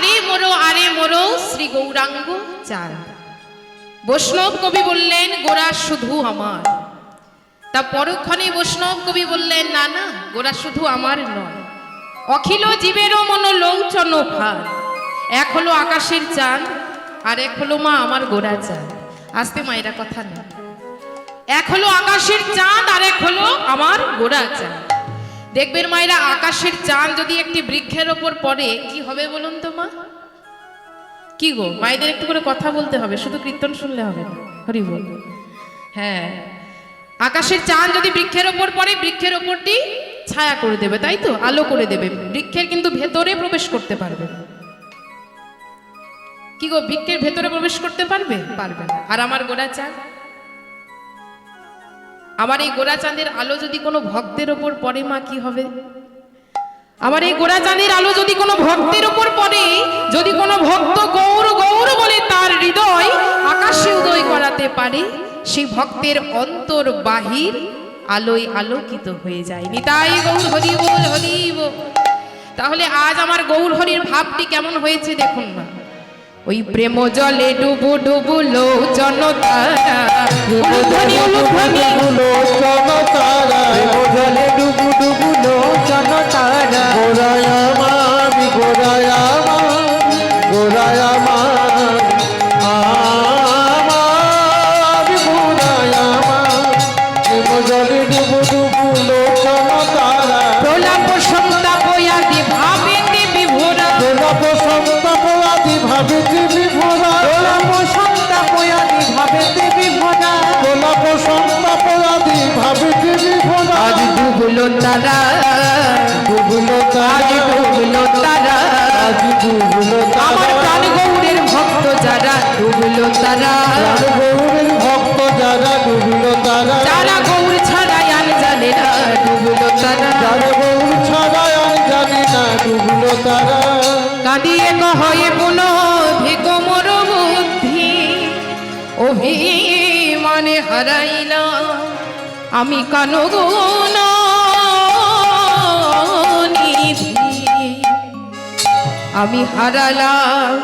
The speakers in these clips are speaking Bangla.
আরে মোরো আরে মোরো, শ্রী গৌরাঙ্গ চাঁদ বৈষ্ণব কবি বললেন, গোরা শুধু আমার। তা পরক্ষণে বৈষ্ণব কবি বললেন, না না, গোরা শুধু আমার নয়। অখিল জীবেরও মন লৌচন ভার। এক হলো আকাশের চাঁদ, আর এক হলো মা আমার গোরা চাঁদ। আসতে মায়েরা কথা না। এক হলো আকাশের চাঁদ, আর এক হলো আমার গোরা চাঁদ। দেখবেন মায়েরা, আকাশের চাঁদ যদি একটি বৃক্ষের ওপর পড়ে, কি হবে বলুন তো মা? কি গো, মায়েদের একটু করে কথা বলতে হবে, শুধু কীর্তন শুনলে হবে না। হরি বল। হ্যাঁ আকাশের চাঁদ যদি বৃক্ষের ওপর পড়ে, বৃক্ষের ওপরটি ছায়া করে দেবে, তাই তো? আলো করে দেবে। বৃক্ষের কিন্তু ভেতরে প্রবেশ করতে পারবে কি গো, বৃক্ষের ভেতরে প্রবেশ করতে পারবে? পারবে আর আমার গোড়া চাঁদ? আমার এই গোড়া চাঁদের আলো যদি কোনো ভক্তের ওপর পড়ে, মা, কি হবে? আমার এই গোড়া চাঁদের আলো যদি কোনো ভক্তের ওপর পড়ে, যদি কোনো ভক্ত গৌর গৌর বলে তার হৃদয় আকাশে উদয় করাতে পারে, সেই ভক্তের অন্তর বাহির আলোয় আলোকিত হয়ে যায়। নিতাই গৌর হরি বল হরি তাহলে আজ আমার গৌর হরির ভাবটি কেমন হয়েছে দেখুন না ওই প্রেম জলে ডুবু ডুবু জনতারা জনতারা জলে ডুবু ডুবু লোচন তারা। গোরায়ামা গোরায়ামা গোরায়ামা আমার ডুবলো তারা ডুবলো তারা ডুবলো তারা ডুবলো আমার প্রাণ গৌরের ভক্ত যারা ডুবলো তারা গৌরের ভক্ত যারা ডুবলো তারা। যারা গৌর ছাড়াই আন জানে না ডুবলো তারা। যারা গৌর ছাড়া আর জানি না ডুবলো তারা। কাঁদিয়ে কহয়ে পুন ভিক মোর বুদ্ধি অভিমানে হারাইলা আমি কানগুণ আমি হারালাম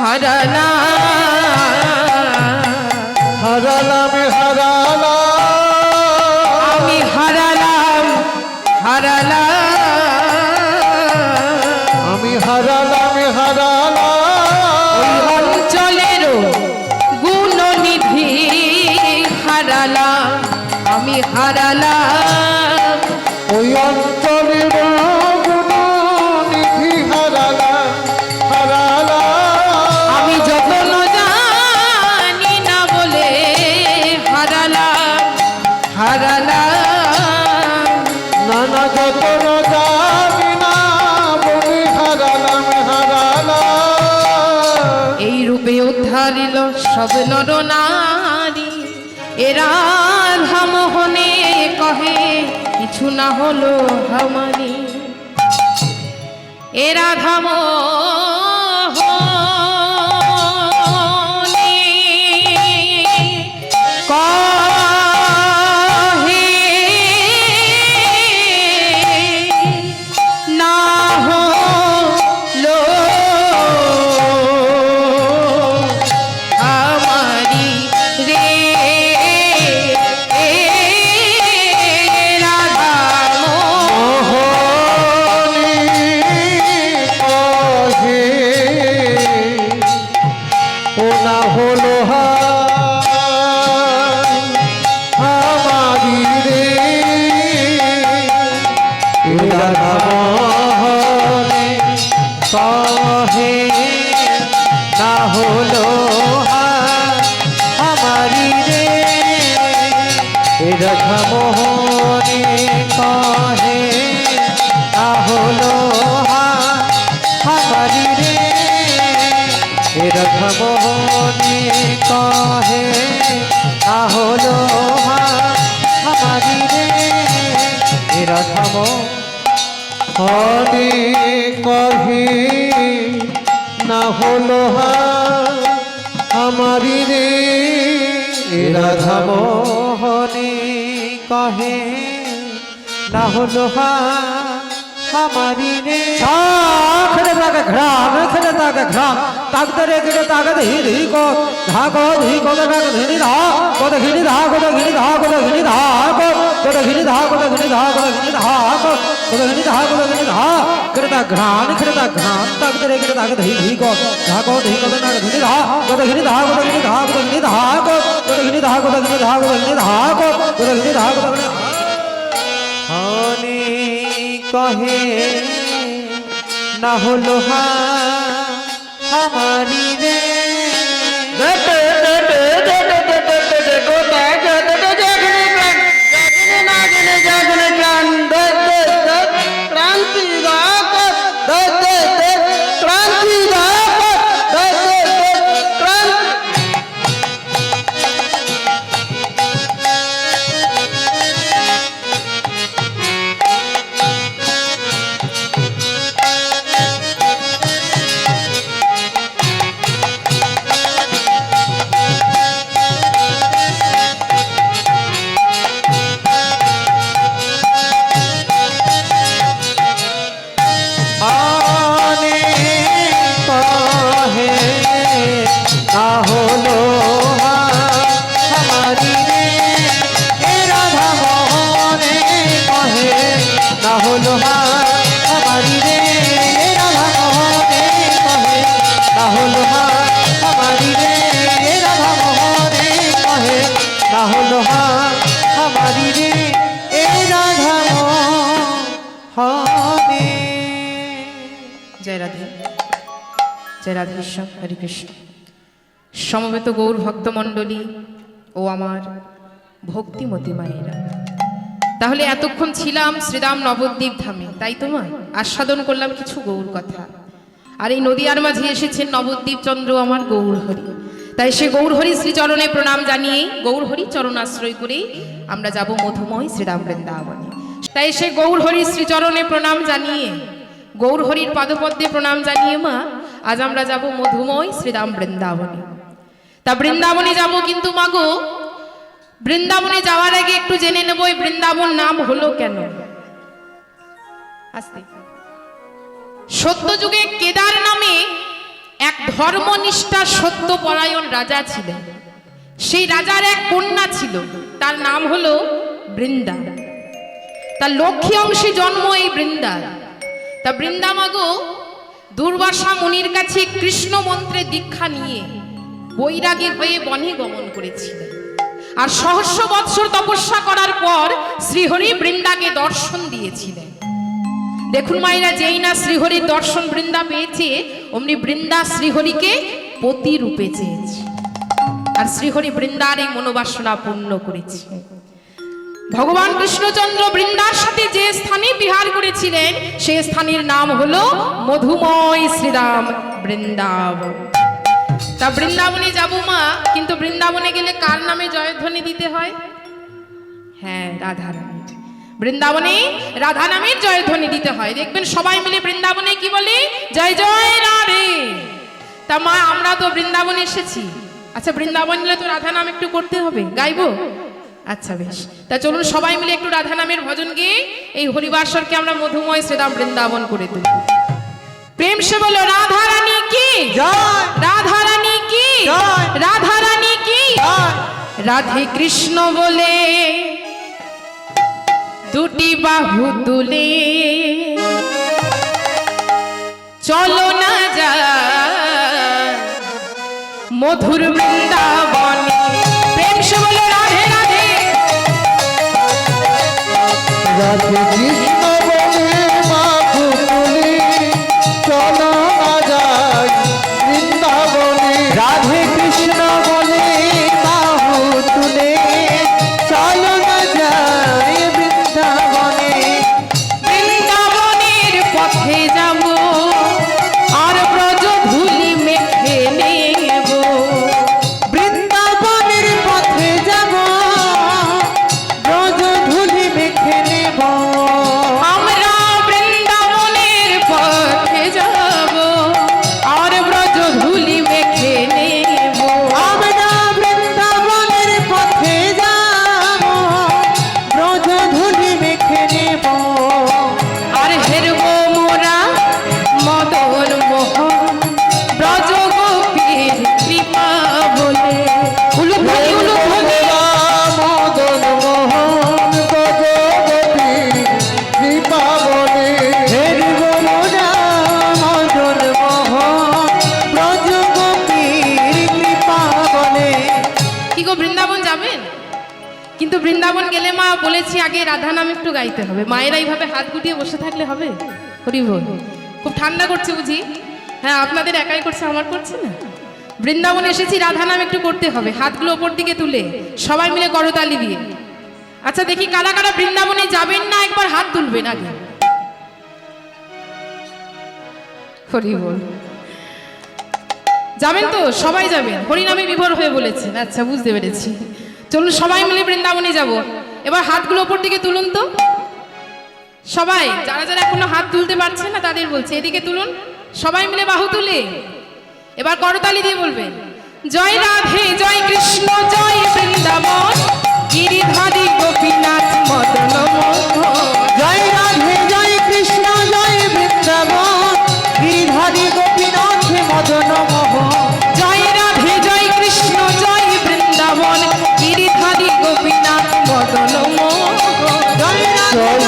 হারালাম হারালামে। রাধা মোহনে কহে না হলো হামারি রে। রাধা মোহনে কহে না হলো হামারি রে। রাধা মোহনে কহে না হলো আমারি রে। রাধা মোহনে কহে না হলো আমারি রে ঘ্রাম কেটে ঘ্রাম তাকতে রে কেটে তাকে ধি ধি কো ধা কো ধি কো কে তাকে ধি ধা কো দে ঘিনি ধা কো धा ঘিনি ধা কো দে ঘিনি ধা কো কো দে ঘিনি ধা কো দে ঘিনি ধা কো দে ঘিনি ধা কো কো দে ঘিনি ধা কো দে ঘিনি ধা কেটে তা ঘ্রাম কেটে তা ঘ্রাম তাকতে রে কেটে তাকে ধি ধি কো ধা কো ধি কো দে না ঘিনি ধা কো দে ঘিনি ধা কো দে ঘিনি ধা কো দে ঘিনি ধা কো কো দে ঘিনি ধা কো দে ঘিনি ধা কো দে ঘিনি ধা কো কো দে ঘিনি ধা জয় রাধেশ্বর হরে কৃষ্ণ। সমবেত গৌর ভক্তমণ্ডলী ও আমার ভক্তিমতী মায়েরা, তাহলে এতক্ষণ ছিলাম শ্রীরাম নবদ্বীপ ধামে, তাই তো মা আস্বাদন করলাম কিছু গৌর কথা। আর এই নদীয়ার মাঝে এসেছেন নবদ্বীপ চন্দ্র আমার গৌর হরি তাই সে গৌর হরি শ্রীচরণে প্রণাম জানিয়ে গৌর হরি চরণ আশ্রয় করে আমরা যাব মধুময় শ্রীরাম বৃন্দাবনে। তাই সে গৌর হরি শ্রীচরণে প্রণাম জানিয়ে গৌর হরির পাদপদ্মে প্রণাম জানিয়ে মা আজ আমরা যাব মধুময় শ্রীরাম বৃন্দাবনে। তা বৃন্দাবনে যাব কিন্তু মাগো, বৃন্দাবনে যাওয়ার আগে একটু জেনে নেব বৃন্দাবন নাম হলো কেন? আস্তে। সত্যযুগে কেদার নামে এক ধর্মনিষ্ঠা সত্যপরায়ণ রাজা ছিলেন। সেই রাজার এক কন্যা ছিল, তার নাম হলো বৃন্দা। তার লক্ষ্মী অংশে জন্ম এই বৃন্দা। তা বৃন্দামাগো দুর্বাসা মুনির কাছে কৃষ্ণ মন্ত্রে দীক্ষা নিয়ে বৈরাগী হয়ে বনে গমন করেছিলেন। আর সহস্র বৎসর তপস্যা করার পর শ্রীহরি বৃন্দাকে দর্শন দিয়েছিলেন। দেখুন মায়েরা, যেই না শ্রীহরির দর্শন বৃন্দা পেয়েছে, অমনি বৃন্দা শ্রীহরিকে পতি রূপে চেয়েছে। আর শ্রীহরি বৃন্দার এই মনোবাসনা পূর্ণ করেছে। ভগবান কৃষ্ণচন্দ্র বৃন্দার সাথে যে স্থানে বিহার করেছিলেন, সে স্থানের নাম হলো মধুময় শ্রীরাম বৃন্দাবন। তা বৃন্দাবনে যাব মা, কিন্তু বৃন্দাবনে গেলে কার নামে জয়ধ্বনি দিতে হয়? হ্যাঁ রাধা বৃন্দাবনে রাধা নামের জয়ধ্বনি দিতে হয়। দেখবেন সবাই মিলে বৃন্দাবনে কি বলে? জয় জয় রাধে। তা মা, আমরা তো বৃন্দাবনে এসেছি। আচ্ছা বৃন্দাবন গেলে তো রাধা নাম একটু করতে হবে। গাইবো? আচ্ছা বেশ। তা চলুন সবাই মিলে একটু রাধা নামের ভজন গিয়ে এই হরিবাসরকে আমরা মধুময় শ্রীরাম বৃন্দাবন করে তুলি। প্রেম সে বলো রাধা রানী কি? রাধা রানী কি। রাধা রানী কি? রাধে কৃষ্ণ বলে দুটি বাহু তুলে। চলো না যা মধুর বৃন্দাবনে রাধে বলেছি আগে রাধা নাম একটু গাইতে হবে। মায়েরা এইভাবে হাত গুটিয়ে বসে থাকলে হবে? হরি বল খুব ঠান্ডা করছে বুঝি? হ্যাঁ আপনাদের একাই করছে, আমার করছে না? বৃন্দাবন এসেছি, রাধা নাম একটু করতে হবে। হাতগুলো ওপর দিকে তুলে সবাই মিলে করতালি দিয়ে। আচ্ছা দেখি কারা কারা বৃন্দাবনে যাবেন না, একবার হাত তুলবেন আগে। হরি বল যাবেন তো? সবাই যাবেন। হরিনামে বিভোর হয়ে বলেছেন। আচ্ছা বুঝতে পেরেছি। চলুন, সবাই মিলে বৃন্দাবনে যাব। এবার হাতগুলো ওপর দিকে তুলুন তো। সবাই, যারা যারা এখনও হাত তুলতে পারছে না, তাদের বলছে, এদিকে তুলুন। সবাই মিলে বাহু তুলে। এবার করতালি দিয়ে বলবেন জয় রাধে, জয় কৃষ্ণ, জয় বৃন্দাবন। গিরিধারী গোপীনাথ মদন জয় রাধে, জয় কৃষ্ণ, জয় বৃন্দাবন। গিরিধারী গোপীনাথ মদন মোহন জয়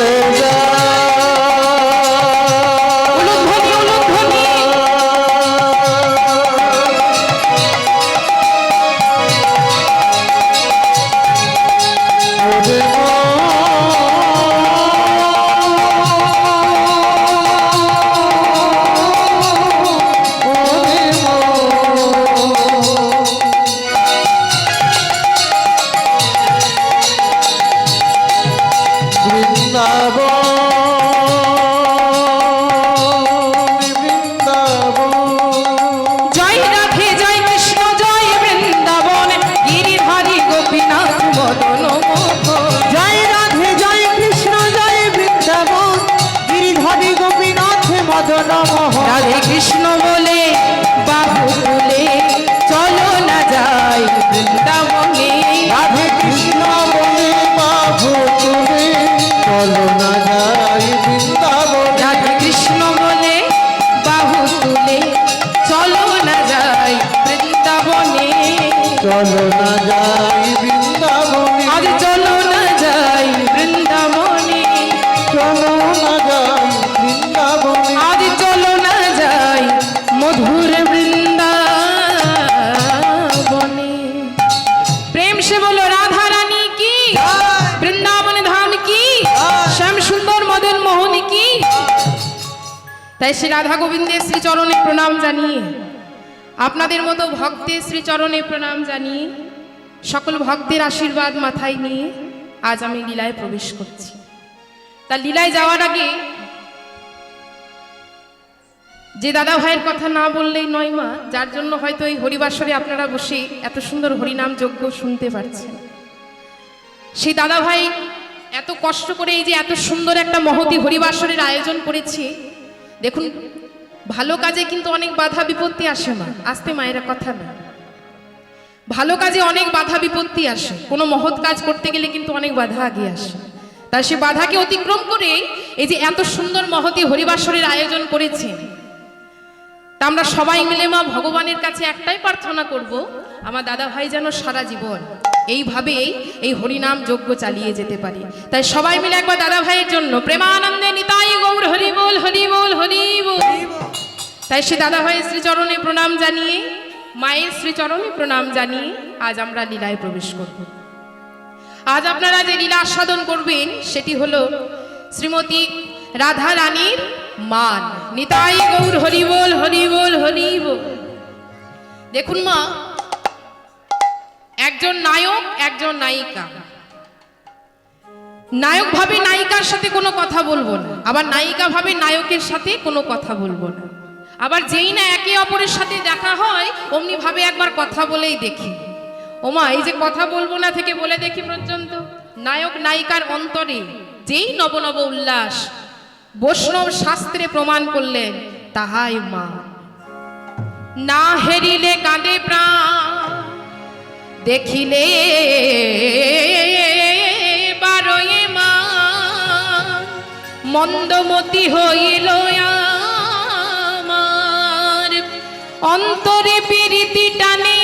তাই শ্রী রাধা গোবিন্দের শ্রীচরণে প্রণাম জানিয়ে, আপনাদের মতো ভক্তের শ্রীচরণে প্রণাম জানিয়ে, সকল ভক্তের আশীর্বাদ মাথায় নিয়ে আজ আমি লীলায় প্রবেশ করছি। তা লীলায় যাওয়ার আগে যে দাদা ভাইয়ের কথা না বললেই নয় মা, যার জন্য হয়তো এই হরিবাসরে আপনারা বসে এত সুন্দর হরিনাম যজ্ঞ শুনতে পারছেন। সেই দাদা ভাই এত কষ্ট করে এই যে এত সুন্দর একটা মহতি হরিবাসরের আয়োজন করেছে দেখুন, ভালো কাজে কিন্তু অনেক বাধা বিপত্তি আসে মা আসতে মায়েরা কথা না। ভালো কাজে অনেক বাধা বিপত্তি আসে, কোনো মহৎ কাজ করতে গেলে কিন্তু অনেক বাধা আগে আসে। তাই সে বাধাকে অতিক্রম করে এই যে এত সুন্দর মহতি হরিবাসরের আয়োজন করেছে, তা আমরা সবাই মিলে মা ভগবানের কাছে একটাই প্রার্থনা করব, আমার দাদা ভাই যেন সারা জীবন এইভাবেই এই হরিনাম যজ্ঞ চালিয়ে যেতে পারি। তাই সবাই মিলে একবার দাদা ভাইয়ের জন্য প্রেমানন্দে নিতাই গৌর হরি বল হরি বল হরি বল। তাই সে দাদা ভাইয়ের শ্রীচরণে প্রণাম জানিয়ে, মায়ের শ্রীচরণে প্রণাম জানিয়ে আজ আমরা লীলায় প্রবেশ করব। আজ আপনারা যে লীলা আস্বাদন করবেন, সেটি হলো শ্রীমতী রাধা রানীর মান। নিতাই গৌর হরিবোল হরিবোল হরিবোল দেখুন মা একজন নায়ক, একজন নায়িকা। নায়ক ভাবে নায়িকার সাথে কোনো কথা বলব না। আবার নায়িকা ভাবে নায়কের সাথে কোনো কথা বলব না। আবার যেই না একে অপরের সাথে দেখা হয়, অমনি ভাবে একবার কথা বলেই দেখি। ওমা, এই যে কথা বলব না থেকে বলে দেখি পর্যন্ত। নায়ক নায়িকার অন্তরে যেই নব নব উল্লাস, বৈষ্ণব শাস্ত্রে প্রমাণ করলেন তাহাই মা। না হেরিলে কাঁদে প্রাণ। দেখিলে বারোয়ে মা, মন্দমতি হইল অন্তরে প্রীতি টানে,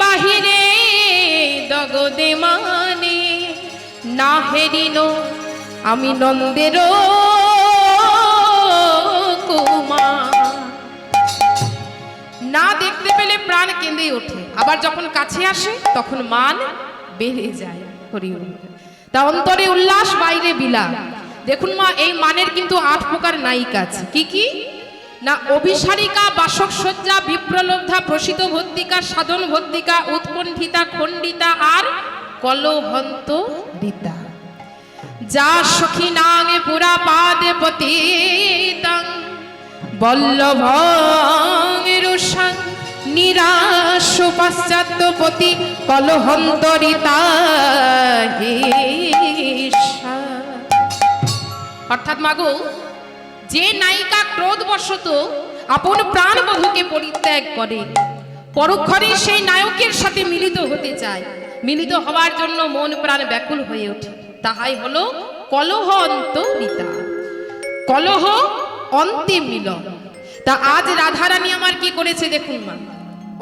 বাহিরে দগদে মানে। না হেরিল আমি নন্দের প্রাণ কেঁদে ওঠে। আবার যখন কাছে আসে, তখন মান বেড়ে যায়। হরি তা অন্তরে উল্লাস, বাইরে বিলা দেখুন মা, এই মানের কিন্তু আট প্রকার নায়িকা আছে। কি কি? না, অভিসারিকা বাসক সজ্জা বিপ্রলব্ধা প্রসিত ভর্তিকা সাধন ভর্তিকা উৎকণ্ঠিতা, খণ্ডিতা আর কলহন্ত রীতা যা সখী নাগে পুরা পাদে পতিতাং বল্লভং পাশ্চাত্যপতি কলহন্তরিতা। অর্থাৎ মাগো, যে নায়িকা ক্রোধবশত আপন প্রাণ বধূকে পরিত্যাগ করে পরক্ষণে সেই নায়কের সাথে মিলিত হতে চায়। মিলিত হওয়ার জন্য মন প্রাণ ব্যাকুল হয়ে ওঠে। তাহাই হলো কলহ অন্তরিতা। কলহ অন্তে মিলন তা আজ রাধারানী আমার কি করেছে দেখুন মা।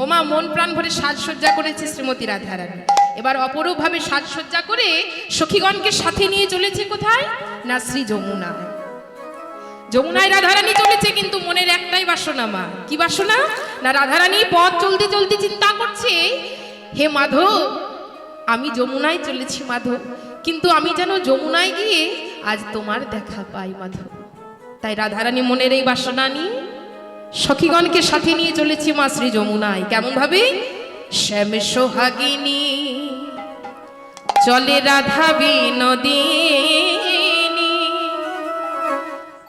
ওমা মন প্রাণ ভরে সাজসজ্জা করেছে শ্রীমতী রাধারানী। এবার অপরূপভাবে সাজসজ্জা করে সখীগণকে সাথে নিয়ে চলেছে কোথায়? না শ্রী যমুনায়। যমুনায় রাধারানী চলেছে কিন্তু মনের একটাই বাসনা মা। কি বাসনা? না রাধারানী পথ চলতে চলতে চিন্তা করছে, হে মাধব, আমি যমুনায় চলেছি মাধব, কিন্তু আমি যেন যমুনায় গিয়ে আজ তোমার দেখা পাই মাধব। তাই রাধারানী মনের এই বাসনা নিয়ে সখীগণকে সাথে নিয়ে চলেছি মা শ্রী যমুনায়। কেমন ভাবে? শ্যাম সোহাগিনী, চলে রাধা বিনোদিনী,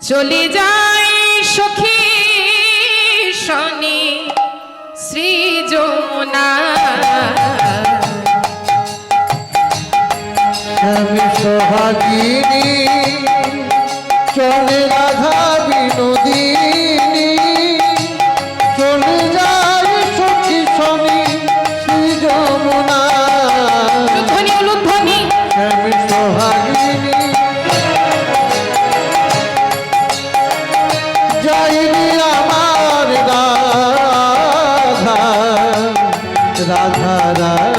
চলে যায় সখী শনি শ্রী যমুনা সোহাগিনী, চলে রাধা বিনোদিনী। রাধা রানী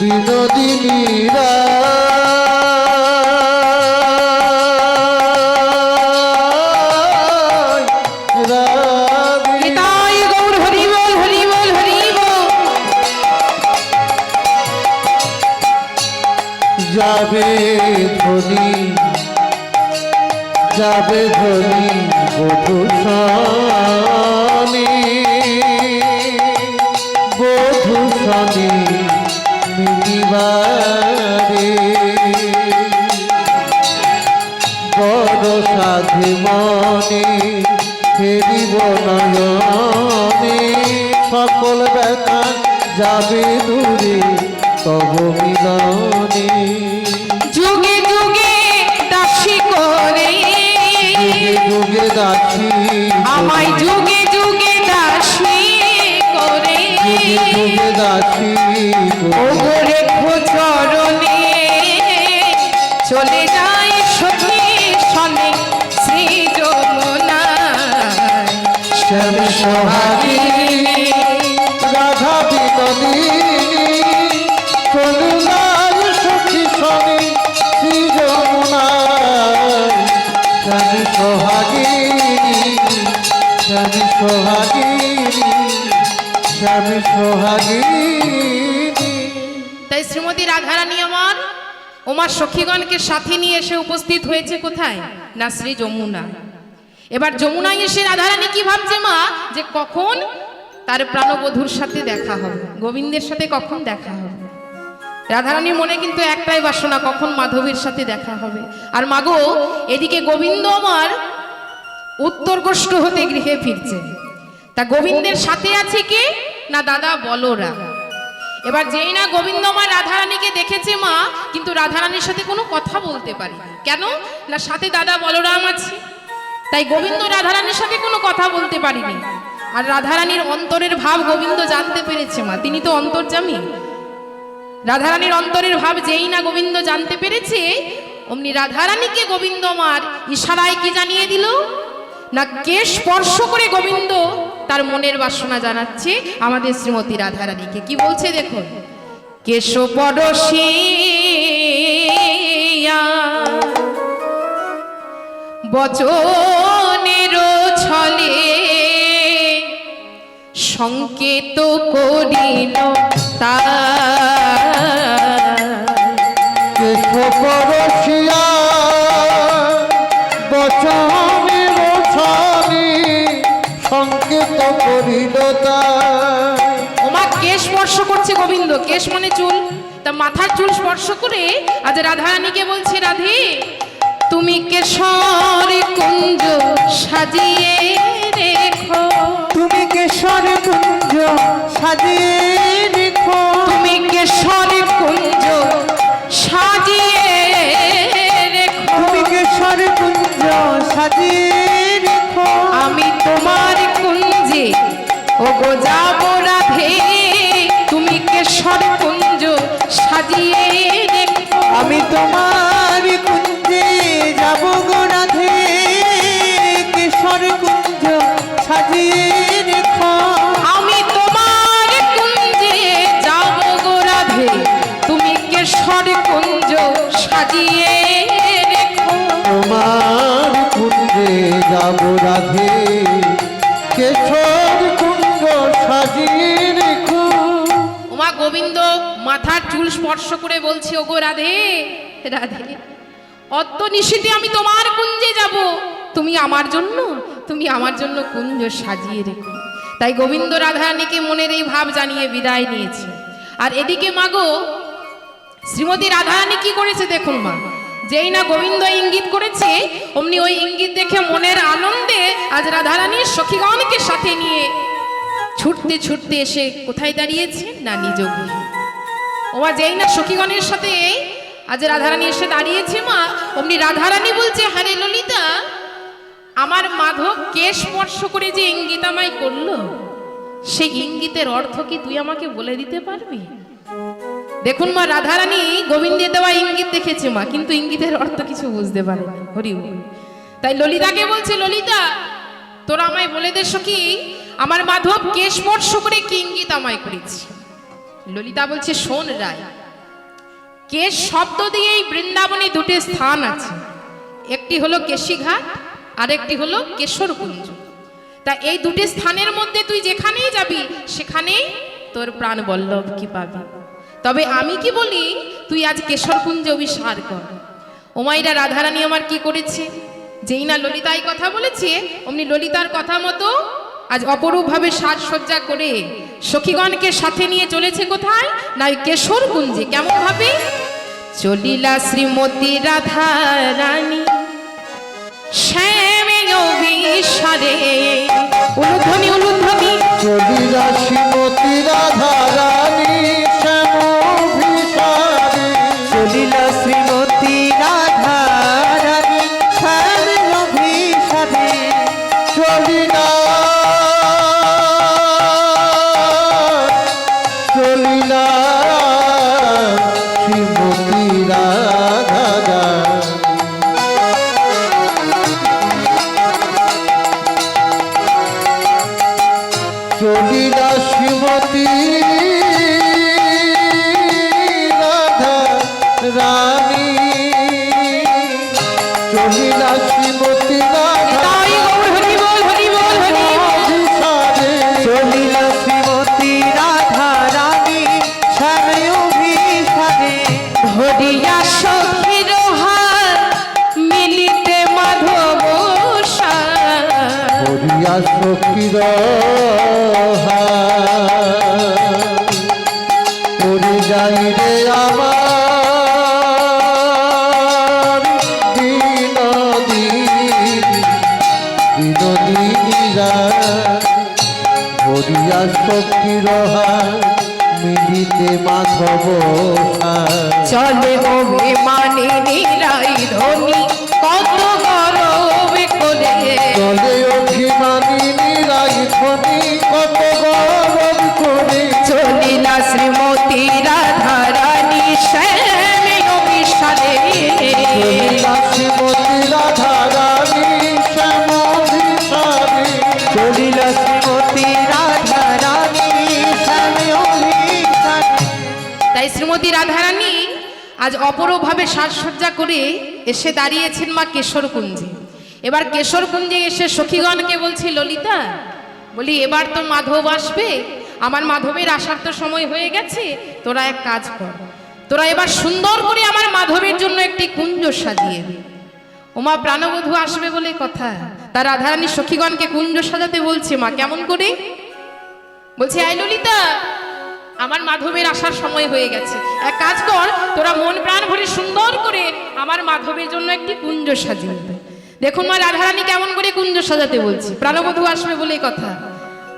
বিনোদিনীরা। যাবে দূরে তব মিলনে। যুগে যুগে দাসী করে। যুগে যুগে দাসী আমায় যুগে যুগে দাসী করে। যুগে যুগে দাসী ওরে খোচরণে চলে যায় সতী সনে শ্রী যমুনা শ্যাম সভা তাই শ্রীমতী রাধারানী আমার ওমার সখীগণকে সাথে নিয়ে এসে উপস্থিত হয়েছে কোথায়? না, শ্রী যমুনা। এবার যমুনায় এসে রাধারানী কি ভাবছে মা? যে কখন তার প্রাণবধূর সাথে দেখা হবে, গোবিন্দের সাথে কখন দেখা হবে? রাধারানীর মনে কিন্তু একটাই বাসনা, কখন মাধবীর সাথে দেখা হবে? আর মাগো এদিকে গোবিন্দ আমার উত্তরকষ্ট হতে গৃহে ফিরছে। তা গোবিন্দের সাথে আছে কে? না দাদা বলরা এবার যেই না গোবিন্দ মা রাধারানীকে দেখেছে মা, কিন্তু রাধারানীর সাথে কোনো কথা বলতে পারে কেন? না সাথে দাদা বলরাম আছে। তাই গোবিন্দ রাধারানীর সাথে কোনো কথা বলতে পারিনি। আর রাধারানীর অন্তরের ভাব গোবিন্দ জানতে পেরেছে মা। তিনি তো অন্তর্জামী রাধারানীর অন্তরের ভাব যেই না গোবিন্দ জানতে পেরেছে, অমনি রাধারানীকে গোবিন্দ মার ইশারায় কি জানিয়ে দিল? না কে স্পর্শ করে গোবিন্দ তার মনের বাসনা জানাচ্ছে আমাদের শ্রীমতী রাধারানীকে। কি বলছে দেখুন? কেশ পরশিয়া বচনের ছলে সংকেত করিল পরশিয়া বচনে করিল ওমা কে স্পর্শ করছে গোবিন্দ? কেশ মানে চুল? তা মাথার চুল স্পর্শ করে আজ রাধারানীকে বলছে রাধে তুমি কেশর কুঞ্জ সাজিয়ে রেখো। তুমি কেশর কুঞ্জ সাজিয়ে রেখো। তুমি কেশর কুঞ্জ সাজিয়ে রেখো। তুমি কেশর কুঞ্জ সাজিয়ে ও গো যাব রাধে তুমি কেশর কুঞ্জ সাজিয়ে আমি তোমার কুঞ্জে যাব গো রাধে। কেশর কুঞ্জ সাজিয়ে রেখো আমি তোমার কুঞ্জে যাব গো রাধে। তুমি কেশর কুঞ্জ সাজিয়ে রেখো তোমার কুঞ্জে যাব রাধে। গোবিন্দ মাথার চুল স্পর্শ করে বলছে, ওগো রাধে রাধে অত নিশীতে আমি তোমার কুঞ্জে যাব। তুমি আমার জন্য, তুমি আমার জন্য কুঞ্জ সাজিয়ে রেখো। তাই গোবিন্দ রাধারানীকে মনের এই ভাব জানিয়ে বিদায় নিয়েছে। আর এদিকে মাগো শ্রীমতী রাধারানী কি করেছে দেখুন মা, যেই না গোবিন্দ ইঙ্গিত করেছে, অমনি ওই ইঙ্গিত দেখে মনের আনন্দে আজ রাধারানীর সখীগণকে সাথে নিয়ে ছুটতে ছুটতে এসে কোথায় দাঁড়িয়েছে না নিজ গৃহে? ওমা যেই না সখীগণের সাথে আজ রাধারানী এসে দাঁড়িয়েছে, মা। অমনি রাধারানী বলছে হ্যাঁ রে ললিতা, আমার মাধব কে স্পর্শ করে যে ইঙ্গিত আমায় করল? সেই ইঙ্গিতের অর্থ কি তুই আমাকে বলে দিতে পারবি? দেখুন মা, রাধারানী গোবিন্দে দেওয়া ইঙ্গিত দেখেছে মা, কিন্তু ইঙ্গিতের অর্থ কিছু বুঝতে পারে হরি। তাই ললিতাকে বলছে, ললিতা, তোরা আমায় বলে দে সখী আমার মাধব কে স্পর্শ করে কি ইঙ্গিত আমায় করেছে। ললিতা বলছে, শোন রায়, কেশ শব্দ দিয়ে এই বৃন্দাবনে দুটি স্থান আছে। একটি হলো কেশিঘাট আর একটি হলো কেশরকুঞ্জ। তা এই দুটি স্থানের মধ্যে তুই যেখানেই যাবি, সেখানেই তোর প্রাণ বল্লভ কি পাবি। তবে আমি কি বলি, তুই আজ কেশরকুঞ্জে অভিসার কর। ওমাইরা রাধারানী আমার কি করেছে? যেই না ললিতাই কথা বলেছে, অমনি ললিতার কথা মতো আজ অপরূপভাবে সাজসজ্জা করে সখীগণকে সাথে নিয়ে চলেছে কোথায়? না ওই কেশরগুঞ্জে কেমন ভাবে চলিলা শ্রীমতী রাধা রানী শ্যামে অনুধ্বনি উলুধ্বনি। উলুধ্বনি চলিরা সখীর পরে যাই রে আমার বিনোদিনীরা হরিয়া সখীর মিলিতে মাধব চলে অভিমানী নিরাই ধনি। শ্রীমতী রাধা রানী শ্যামে অভিসারে শ্রীমতী রাধা রানী চলিল শ্রীমতী রাধা রানী শ্যামে অভিসারে তাই শ্রীমতী রাধারানী আজ অপরভাবে সাজসজ্জা করে এসে দাঁড়িয়েছেন মা কেশর কুঞ্জে এবার কেশর কুঞ্জে এসে সখীগণকে বলছি ললিতা বলি এবার তো মাধব আসবে। আমার মাধবীর আসার তো সময় হয়ে গেছে, তোরা এক কাজ কর। তোরা এবার সুন্দর করে আমার মাধবীর জন্য একটি কুঞ্জ সাজিয়ে দে। ওমা প্রাণবধূ আসবে বলে কথা। তার রাধারানী সখীগণকে কুঞ্জ সাজাতে বলছে, মা, কেমন করে? বলছি আই ললিতা, আমার মাধবের আসার সময় হয়ে গেছে। এক কাজ কর, তোরা মন প্রাণ ভরে সুন্দর করে আমার মাধবের জন্য একটি কুঞ্জ সাজিয়ে দেখুন মা, রাধারানী কেমন করে কুঞ্জ সাজাতে বলছি। প্রাণবধূ আসবে বলে কথা।